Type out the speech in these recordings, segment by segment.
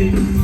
Thank you.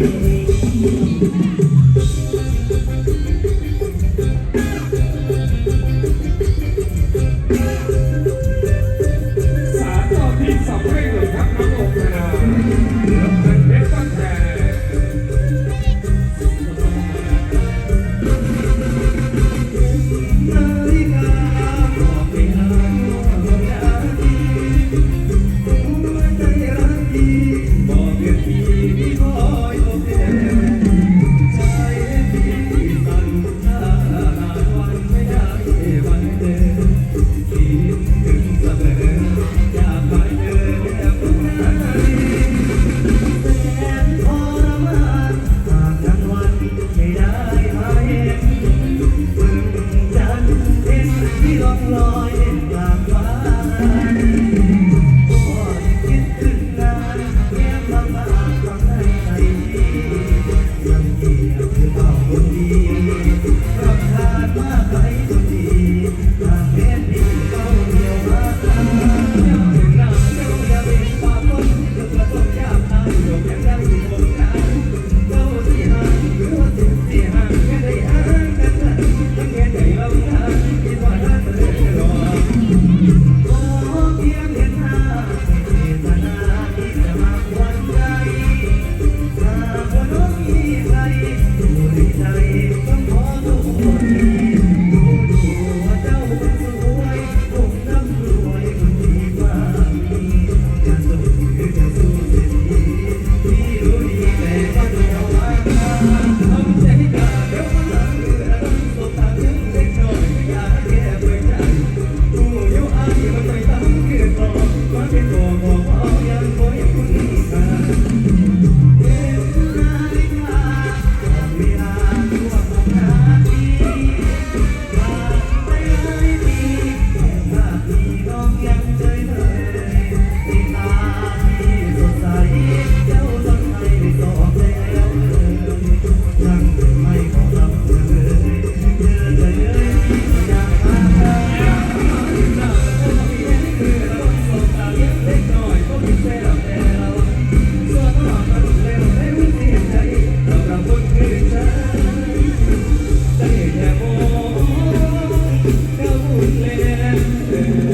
Thank you. อยอยากฟัง Yeah.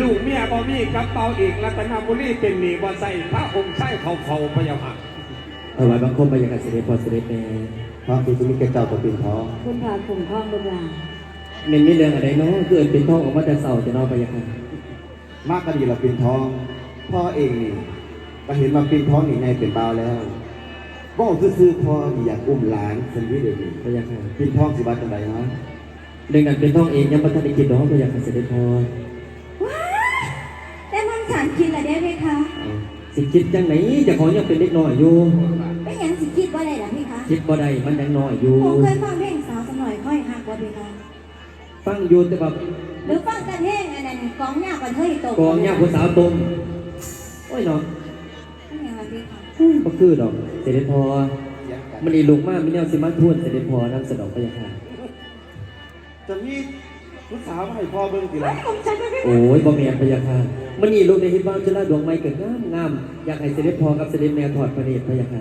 ลูกเมียบ่มีกับเปาอีกรัตนบุรีเป็นหนีบ่ใส่พระองค์ใส่เขาเขาพยาค่ะเอาไว้บางคนไปยังกับเสด็จพอเสด็จแม่ความที่จะมีแก่เจ้าตัวเป็นท้องคุณพาคุ้มครองลูกหลานเน้นไม่เรื่องอะไรเนาะคือเอินเป็นท้องออกมาแต่เสาจะนอนไปยังไงมากก็ดีเราเป็นท้อง พ่อเองนี่ก็เห็นว่าเป็นท้องนี่ไงเป็นบ่าวแล้วก็ซื่อๆพ่อนี่อยากอุ้มหลานคนที่เดียวนี้ไปยังไงเป็นท้องสิบาจังไดนะเรื่องนั้นเป็นท้องเองยังไม่ทันได้กินน้องไปยังไงเสด็จพอว้า แต่มันฉันคิดละเด้ไหมคะเอาสิคิดจังไหนเจะของยังเป็นเด็กน้อยอยู่ไม่ยังสิคิดว่าได้หรอพี่คะคิดบ่ได้มันยังน้อยอยู่ ผมเคยฟังเพลงสาวสน่อยค่อยหักว่าพี่คะฟังอยู่แต่แบบหรือฟังกันเพลงอันนั้นกองหน้ากันเฮ้ยตกกองยาผู้สาวตมโอ้ยเนาะไม่ยังละพี่คะก็คือดอกเสด็จพอเถียงกันมันอีลุกมากมีแนวสิมาทวนเสด็จพอนำสนองไปยังไงจะมี ผู้สาวมาให้พ่อเบิ่งทีละผมฉันไม่เป็นโอ้ยบ่แม่นไปยังไงมันอีลุกในเฮ็ดบ้านจุฬาดวงไม้เกิดงามงามอยากให้เสด็จพอกับเสด็จแม่ถอดพระเนตรไปยังไง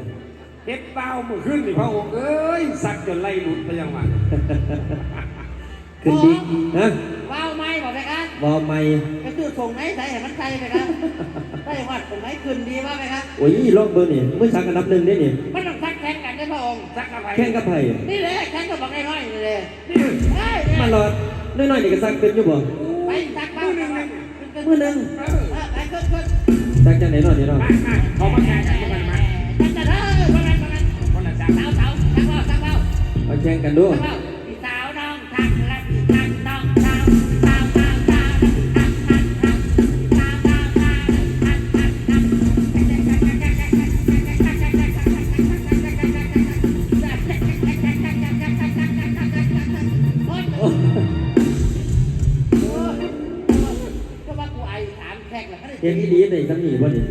เฮ็ดเต้ามือขึ้นนี่พระองค์เอ้ยสักจนไล่หลุดไปยังหวะขึ้นดีฮะว้าวไม่บอกไปครับบอไม่ก็คือส่งไหนใส่ให้มันใจไปครับได้วัดตรงไหนคืนดีว่าไปครับโอ้ยลองเบอร์นี่เมื่อชักอันดับหนึ่งได้นี่มันต้องทักแข่งกันได้พระองค์สักอะไรแข่งกับไผ่นี่เลยแข่งกับบักน้อยๆนี่เลยนี่เฮ้ยเนี่ยมาหลอด น้อยๆนี่ก็สักเป็นอยู่บ่ไปทักบ้างมื้อหนึงเออไปขึ้นขึ้นสักจังไหนเนาะนี่เนาะมามาเขามาแข่งกันกันมาจัดจัดเฮ้ยประมาณประมาณคนละจังสาวสาวทักเบ้าทักเบ้าเอาแข่งกันดูทักเบ้าพี่สาวน้องทักรักทักน้องสาวสาวสาวสาวทักทักทักสาวสาวสาวทักทักทักโอ้ ขกแล้วเฮ็ดอีหลีได้จังนี้บ่นี่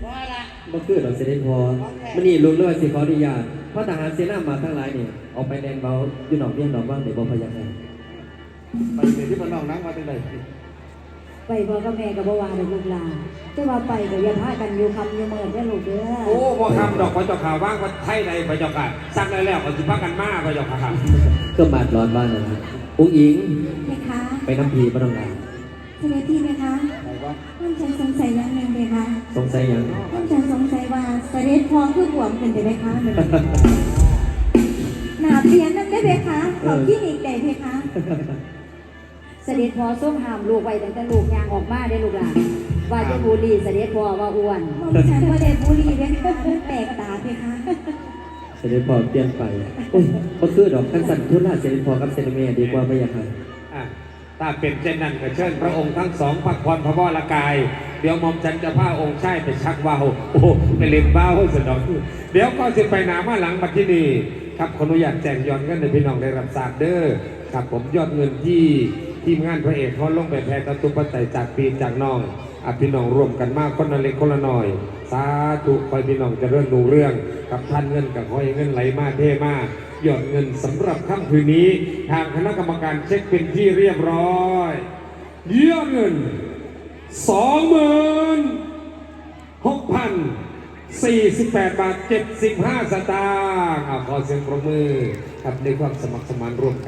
เพราะอะไรบ่คือดอกเสด็จพอมื้อนี้ลุงเลยว่าสิขออนุญาตเพราะทหารเสนามาทั้งหลายนี่ออกไปแดนเบาอยู่หนองเบี้ยงหนองว่างได้บ่พะยะค่ะไปเดี๋ยวที่มันน้องนั่งมาจังไดไปพ่อกับแม่กับบ่ว่าเด็กลูกหลานแต่ว่าไปก็อย่าพากันอยู่คำอยู่เมินได้อลูกเด้อโอ้พ่อคำดอกพระเจ้าข่าว่างวัดไทยใดพระเจ้าค่ะสักได้แล้วก็สิพากันมาพระเจ้าค่ะก็บาดร้อนบ้านนั่นล่ะอุ้งอิงไหมคะไปน้ำพีบ่ต้องลา เสด็จพี่ไหมคะไปว่าท่านฉันสงสัยอย่างหนึ่งเลยค่ะสงสัยหยังท่านฉันสงสัยว่าเสด็จพอคือบวมเป็นไปไหมคะหนาเปลี่ยนนั่นได้ไหมคะขอบที่อีกได้ไหมคะ เสด็จพอส้มหามลูกไว้ตั้งแต่ลูกยางออกมาได้ลูกหลานว่าจะบูลลีเสด็จพอว่าอ้วนมองฉันว่าได้บุหรีไหมคะมันแปลกตาไหมคะเสด็จพอเปลี่ยนไปโอ้ยบ่คือดอกคันสั่นทุนลาเสด็จพอกับเสด็จแม่ดีกว่าพะยะค่ะอะ ถ้าเป็นเช่นนั้นก็เชิญพระองค์ทั้งสองพักผ่อนพระวรกาย เดี๋ยวมอมฉันจะพาองค์ชายไปชักว่าวโอ้ไปเล่นว่าวสนองเดี๋ยวก็สิไปหนามาหลังบัดที่นี่ครับขออนุญาตแจ้งยอดเงินในพี่น้องได้รับทราบเด้อครับผมยอดเงินที่ทีมงานพระเอกเขาลงไปแพ้ตะตุปัจจัยจากปีจากน้องอพี่น้องร่วมกันมากคนละเล็กคนละน้อย สาธุคอยพี่น้องจะเริ่มดูเรื่อง กับท่านเงินกับคอยเงินไหลมาเท่มาก ยอดเงินสำหรับค่ำคืนนี้ ทางคณะกรรมการเช็คเป็นที่เรียบร้อยยอดเงินสองหมื่นหกพันสี่สิบแปดบาทเจ็ดสิบห้าสตางค์ขอเสียงประมือครับในความสมัครสมานร่วมกัน